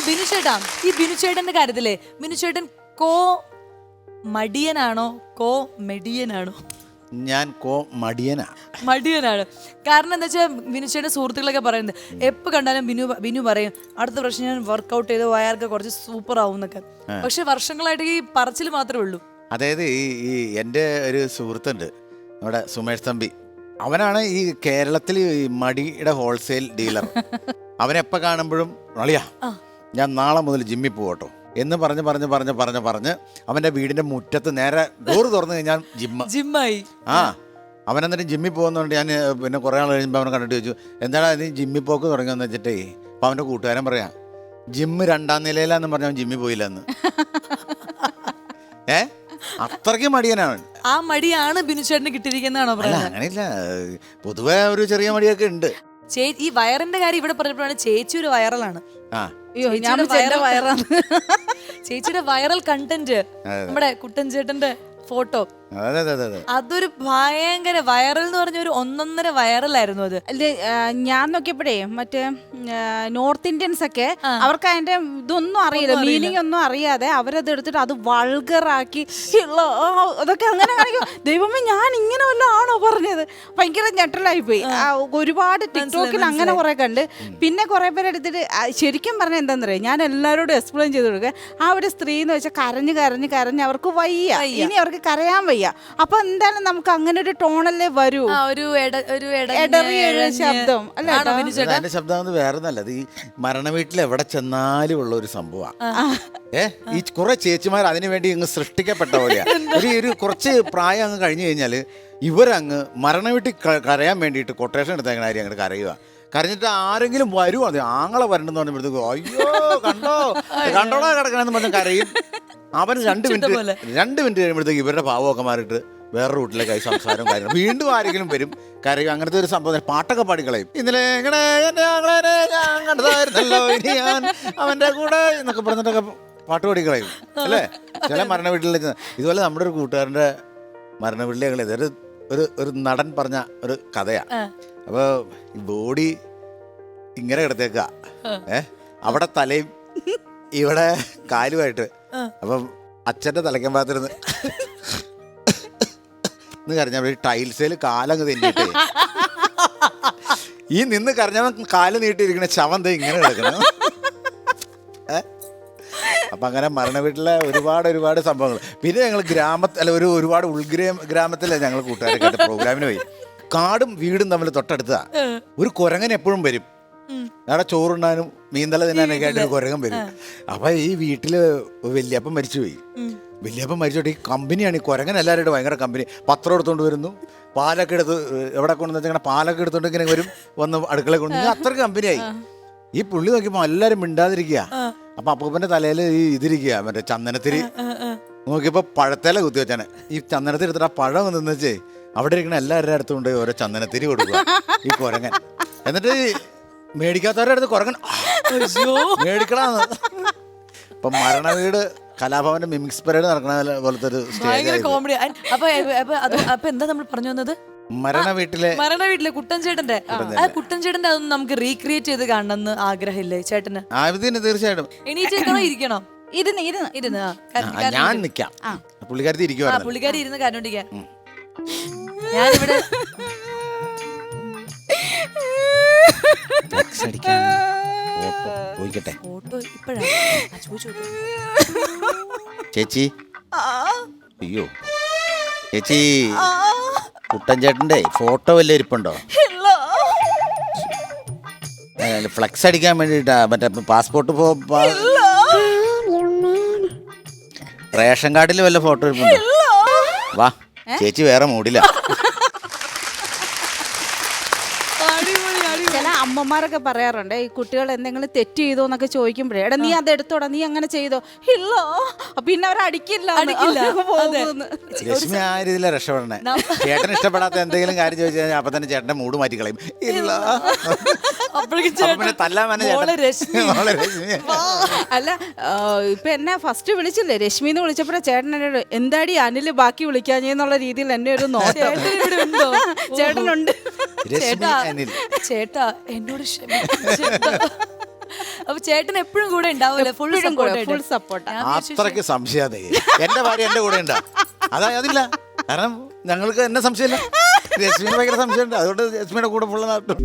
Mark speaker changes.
Speaker 1: അപ്പൊ ബിനു ചേട്ടാ ഈ ബിനു ചേട്ടന്റെ കാര്യത്തിൽ ബിനു ചേട്ടൻ കോ മടിയനാണോ? കോ മെഡിയനാണോ
Speaker 2: ഞാൻ കോ മടിയനാ.
Speaker 1: മടിയനാണ്. കാരണം എന്താ വെച്ചാൽ ബിനു ചേട്ടൻ സുഹൃത്തുക്കളൊക്കെ പറയുന്നത് എപ്പോൾ കണ്ടാലും ബിനു ബിനു പറയും അടുത്ത പ്രാവശ്യം ഞാൻ വർക്കൗട്ട് ചെയ്ത് വയർക്ക് കുറച്ച് സൂപ്പർ ആവും എന്നൊക്കെ പക്ഷെ വർഷങ്ങളായിട്ട് ഈ പറച്ചിൽ മാത്രമേ ഉള്ളൂ.
Speaker 2: അതായത് ഈ ഈ എന്റെ ഒരു സുഹൃത്തുണ്ട് നമ്മുടെ സുമേഷ് തമ്പി. അവനാണ് ഈ കേരളത്തിൽ ഈ മടിയുടെ ഹോൾസെയിൽ ഡീലർ അവനെപ്പോൾ കാണുമ്പോഴും ഞാൻ നാളെ മുതൽ ജിമ്മിൽ പോകട്ടോ എന്ന് പറഞ്ഞ് പറഞ്ഞ് പറഞ്ഞ് പറഞ്ഞ് പറഞ്ഞ് അവന്റെ വീടിന്റെ മുറ്റത്ത് നേരെ ഡോറ് തുറന്നു കഴിഞ്ഞാൽ ജിമ്മ്
Speaker 1: ജിമ്മായി.
Speaker 2: ആ അവൻ എന്നിട്ട് ജിമ്മിൽ പോകുന്നതുകൊണ്ട് ഞാൻ പിന്നെ കുറേ ആൾ കഴിയുമ്പോൾ അവനെ കണ്ടിട്ട് ചോദിച്ചു എന്താണ് നീ ജിമ്മിൽ പോക്ക് തുടങ്ങിയെന്ന് വെച്ചിട്ടേ അപ്പം അവന്റെ കൂട്ടുകാരൻ പറയാം ജിമ്മ് രണ്ടാം നിലയിലാന്ന് പറഞ്ഞ അവൻ ജിമ്മിൽ പോയില്ലെന്ന്. ഏ? അത്രയ്ക്ക് മടിയനാണ്
Speaker 1: ആ മടിയാണ് ബിനുചേട്ടന് കിട്ടിയിരിക്കുന്നതാണോ
Speaker 2: അല്ല അങ്ങനെയില്ല. പൊതുവെ ഒരു ചെറിയ മടിയൊക്കെ ഉണ്ട്.
Speaker 1: ഈ വയറിന്റെ കാര്യം ഇവിടെ പറഞ്ഞപ്പോഴാണ് ചേച്ചി ഒരു വൈറലാണ്
Speaker 3: വയറാണ്.
Speaker 1: ചേച്ചിയുടെ വൈറൽ കണ്ടന്റ് നമ്മുടെ കുട്ടൻ ചേട്ടന്റെ ഫോട്ടോ
Speaker 2: അതെ അതെ അതെ അതെ.
Speaker 1: അതൊരു ഭയങ്കര വൈറൽ എന്ന് പറഞ്ഞ ഒരു ഒന്നൊന്നര വൈറലായിരുന്നു അത്.
Speaker 3: അല്ല, ഞാൻ നോക്കിയപ്പോഴേ മറ്റേ നോർത്ത് ഇന്ത്യൻസ് ഒക്കെ അവർക്ക് അതിന്റെ ഇതൊന്നും അറിയില്ല മീനിങ് ഒന്നും അറിയാതെ അവരത് എടുത്തിട്ട് അത് വൾഗറാക്കി അതൊക്കെ അങ്ങനെ കാണിക്കും. ദൈവമേ ഞാൻ ഇങ്ങനെ വല്ലതും ആണോ പറഞ്ഞത്? ഭയങ്കര ഞെട്ടലായി പോയി ഒരുപാട് ടിക്ടോക്കിൽ അങ്ങനെ കുറെ കണ്ട്. പിന്നെ കുറെ പേരെടുത്തിട്ട് ശരിക്കും പറഞ്ഞ എന്താണെന്നറിയാം ഞാൻ എല്ലാവരോടും എക്സ്പ്ലെയിൻ ചെയ്ത് കൊടുക്കുക. ആ ഒരു സ്ത്രീ എന്ന് വെച്ചാൽ കരഞ്ഞ് കരഞ്ഞ് കരഞ്ഞ് അവർക്ക് വയ്യ. ഇനി അവർക്ക് കരയാൻ വയ്യ. അപ്പൊ എന്തായാലും നമുക്ക് അങ്ങനെ ഒരു ടോണല്ലേ വരൂ.
Speaker 1: ആ ഒരു എട ഒരു എടഞ്ഞ,
Speaker 3: എടറിയ ഒരു
Speaker 1: എഴഞ്ഞ്.
Speaker 3: ശബ്ദം, അല്ലേ
Speaker 1: ആണോ
Speaker 3: ഏട്ടാ?
Speaker 1: ബിനു ചേട്ടാ?
Speaker 2: അതിന്റെ ശബ്ദം വേറെ അത് ഈ മരണ വീട്ടിൽ എവിടെ ചെന്നാലും ഉള്ള ഒരു സംഭവമാണ് ഏ ഈ കുറെ ചേച്ചിമാർ അതിനു വേണ്ടി ഇങ്ങ് സൃഷ്ടിക്കപ്പെട്ട പോലെയാണ് ഒരു ഒരു കുറച്ച് പ്രായം അങ്ങ് കഴിഞ്ഞു കഴിഞ്ഞാൽ ഇവരങ്ങ് മരണ വീട്ടിൽ ക- കരയാൻ വേണ്ടിയിട്ട് കൊട്ടേഷൻ എടുത്തേക്കണ കാര്യം അങ്ങോട്ട് കരയുക കരഞ്ഞിട്ട് ആരെങ്കിലും വരുമോ അത് ആങ്ങളെ വരണ്ടെന്ന് പറയുമ്പോഴത്തേക്കും അയ്യോ കണ്ടോ? കണ്ടോളാ കിടക്കണമെന്ന് പറഞ്ഞ് കരയും. അവൻ രണ്ട് മിനിറ്റ് രണ്ട് മിനിറ്റ് കഴിയുമ്പോഴത്തേക്ക് ഇവരുടെ ഭാവമൊക്കെ മാറിയിട്ട് വേറെ റൂട്ടിലേക്കായി സംസാരം കാര്യങ്ങൾ വീണ്ടും ആരെങ്കിലും വരും കരയും അങ്ങനത്തെ ഒരു സംഭവം പാട്ടൊക്കെ പാടിക്കളയും ഇന്നലെ അവന്റെ കൂടെ എന്നൊക്കെ പറഞ്ഞിട്ടൊക്കെ പാട്ട് പാടിക്കളയും അല്ലേ? ചില മരണ വീട്ടിലേക്ക് ഇതുപോലെ നമ്മുടെ ഒരു കൂട്ടുകാരന്റെ മരണ വീട്ടിലേക്ക് ഇതൊരു ഒരു ഒരു നടൻ പറഞ്ഞ ഒരു കഥയാ. അപ്പോൾ ഈ ബോഡി ഇങ്ങനെ കിടത്തേക്ക. ഏഹ് അവിടെ തലയും ഇവിടെ കാലുമായിട്ട് അപ്പം അച്ഛന്റെ തലയ്ക്കാൻ ഭാഗത്തിരുന്ന് എന്ന് കരഞ്ഞ ടൈൽസിൽ കാലങ്ങ് തെന്നിട്ട് ഈ നിന്ന് കരഞ്ഞവൻ കാൽ നീട്ടിയിരിക്കണ ചവന്ത ഇങ്ങനെ കിടക്കണം. അപ്പം അങ്ങനെ മരണ വീട്ടിലെ ഒരുപാട് ഒരുപാട് സംഭവങ്ങൾ. പിന്നെ ഞങ്ങൾ ഗ്രാമത്തിൽ അല്ല ഒരു ഒരുപാട് ഉൾഗ്രാമ ഗ്രാമത്തിലെ ഞങ്ങൾ കൂട്ടുകാരൊക്കെ പ്രോഗ്രാമിന് പോയി. കാടും വീടും തമ്മിൽ തൊട്ടടുത്താ ഒരു കുരങ്ങൻ എപ്പോഴും വരും. അവിടെ ചോറുണ്ണാനും മീന്തല തിന്നാനൊക്കെ ആയിട്ട് ഒരു കുരങ്ങൻ വരും. അപ്പൊ ഈ വീട്ടിൽ വല്യപ്പൻ മരിച്ചുപോയി. വല്യപ്പൻ മരിച്ചോട്ട് ഈ കമ്പനിയാണ് ഈ കുരങ്ങൻ എല്ലാവരുടെ ഭയങ്കര കമ്പനി. പത്രം എടുത്തോണ്ട് വരുന്നു. പാലൊക്കെ എടുത്ത് എവിടെ കൊണ്ടുവന്ന് വെച്ചാൽ പാലൊക്കെ എടുത്തോണ്ട് ഇങ്ങനെ വരും വന്ന് അടുക്കള കൊണ്ട് അത്ര കമ്പനിയായി. ഈ പുള്ളി നോക്കിയപ്പോ എല്ലാരും മിണ്ടാതിരിക്കുക അപ്പൊ അപ്പൂപ്പന്റെ തലയിൽ ഈ ഇതിരിക്കുക മറ്റേ ചന്ദനത്തിരി. നോക്കിയപ്പോ പഴത്തേല കുത്തി വെച്ചാണ്. ഈ ചന്ദനത്തിരി എടുത്തിട്ട് ആ പഴം വെച്ചേ അവിടെ ഇരിക്കുന്ന എല്ലാവരുടെ അടുത്തും കൊണ്ട് ഓരോ ചന്ദനത്തിരി കൊടുക്കുക ഈ കുരങ്ങൻ. എന്നിട്ട് മേടിക്കാത്തവരുടെ അടുത്ത് കുരങ്ങൻ "ആ, മേടിക്കണന്ന്. ഇപ്പൊ മരണ വീട് കലാഭവന്റെ മിമിക്സ് പരേഡ് നടക്കണ പോലത്തെ ഒരു
Speaker 1: ഭയങ്കര
Speaker 2: സ്റ്റേജ്
Speaker 1: കോമഡി അപ്പൊ അപ്പൊ അത് അപ്പൊ എന്താ നമ്മൾ പറഞ്ഞു വന്നത്?
Speaker 2: മരണ വീട്ടിലെ
Speaker 1: മരണ വീട്ടിലെ കുട്ടൻ ചേട്ടന്റെ ആ കുട്ടൻ ചേട്ടന്റെ അതൊന്നും നമുക്ക് റീക്രിയേറ്റ് ചെയ്ത് കാണണമെന്ന് ആഗ്രഹമില്ലേ ചേട്ടന്?
Speaker 2: ആദ്യത്തിന് തീർച്ചയായിട്ടും.
Speaker 1: എണീറ്റ് നിൽക്കണോ ഇരിക്കണോ?
Speaker 3: ഇരുന്ന് ഇരുന്ന്
Speaker 1: ഇരുന്ന്. ആ,
Speaker 2: ഞാൻ. നിക്കാം. പുള്ളിക്കാരത്തി
Speaker 1: ആ
Speaker 2: ഇരിക്കുവായിരുന്നു.
Speaker 1: പുള്ളിക്കാരി ഇരുന്ന് കണ്ടോണ്ടിരിക്കാൻ ഞാനിവിടെ
Speaker 2: ഫ്ലെക്സ് അടിക്കാൻ പോയിക്കട്ടെ.
Speaker 1: ഫോട്ടോ ഇപ്പഴാണ് ചോദിച്ചു
Speaker 2: ചേച്ചി. അയ്യോ. ചേച്ചി കുട്ടൻ ചേട്ടന്റെ ഫോട്ടോ വല്ല ഇരിപ്പുണ്ടോ? ഫ്ലക്സ് അടിക്കാൻ വേണ്ടിട്ടാ മറ്റേ പാസ്പോർട്ട് പോ പാ- റേഷൻ കാർഡിൽ വല്ല ഫോട്ടോ ഇരിപ്പുണ്ടോ? വാ ചേച്ചി വേറെ മൂടില്ല
Speaker 1: അടിപൊളി
Speaker 3: ചില അമ്മമാരൊക്കെ പറയാറുണ്ട് ഈ കുട്ടികൾ എന്തെങ്കിലും തെറ്റ് ചെയ്തോ എന്നൊക്കെ ചോദിക്കുമ്പോഴേ എടാ നീ അത് എടുത്തോടാ നീ അങ്ങനെ ചെയ്തോ? ഇല്ലോ. പിന്നെ അവർ അടിക്കില്ല
Speaker 2: ആ രക്ഷപ്പെടണേ. ചേട്ടൻ ഇഷ്ടപ്പെടാത്ത എന്തെങ്കിലും കാര്യം ചോദിച്ചു കഴിഞ്ഞാൽ അപ്പൊ തന്നെ ചേട്ടന്റെ മൂഡ് മാറ്റി കളയും. ഇല്ല.
Speaker 1: അപ്പോഴേക്കും
Speaker 2: അപ്പൊ പിന്നെ തല്ലാൻ വന്നെ
Speaker 1: മോളെ
Speaker 2: ചേട്ടൻ
Speaker 1: രശ്മി.
Speaker 2: മോളെ രശ്മി.
Speaker 3: അല്ല ഇപ്പൊ എന്നെ ഫസ്റ്റ് വിളിച്ചില്ലേ? രശ്മി എന്ന് വിളിച്ചപ്പോഴേ ചേട്ടൻ എന്നോട് എന്താടി അനിൽ ബാക്കി വിളിക്കാഞ്ഞെന്നുള്ള രീതിയിൽ എന്നെ ഒരു നോട്ടം.
Speaker 1: ചേട്ടൻ ഇവിടെ ഉണ്ടോ?
Speaker 3: ചേട്ടനുണ്ട്.
Speaker 2: രശ്മി
Speaker 1: ചേട്ടാ
Speaker 2: അനിൽ.
Speaker 1: ചേട്ടാ എന്നോട് ക്ഷമിക്കണം ചേട്ടാ. അപ്പൊ ചേട്ടൻ എപ്പോഴും കൂടെ ഉണ്ടാവില്ല ഫുൾ
Speaker 3: എപ്പോഴും കൂടെ,
Speaker 1: സപ്പോർട്ട്
Speaker 3: full support ആ.
Speaker 2: അത്രയ്ക്ക് സംശയാതെ എന്റെ ഭാര്യ എന്റെ കൂടെ ഉണ്ടാവും. അതാ അതില്ല. കാരണം ഞങ്ങൾക്ക് എന്നെ സംശയമില്ല. രശ്മിന് ഭയങ്കര സംശയമുണ്ട്. അതുകൊണ്ട് രശ്മിയുടെ കൂടെ ഫുള്ള് നാട്ടും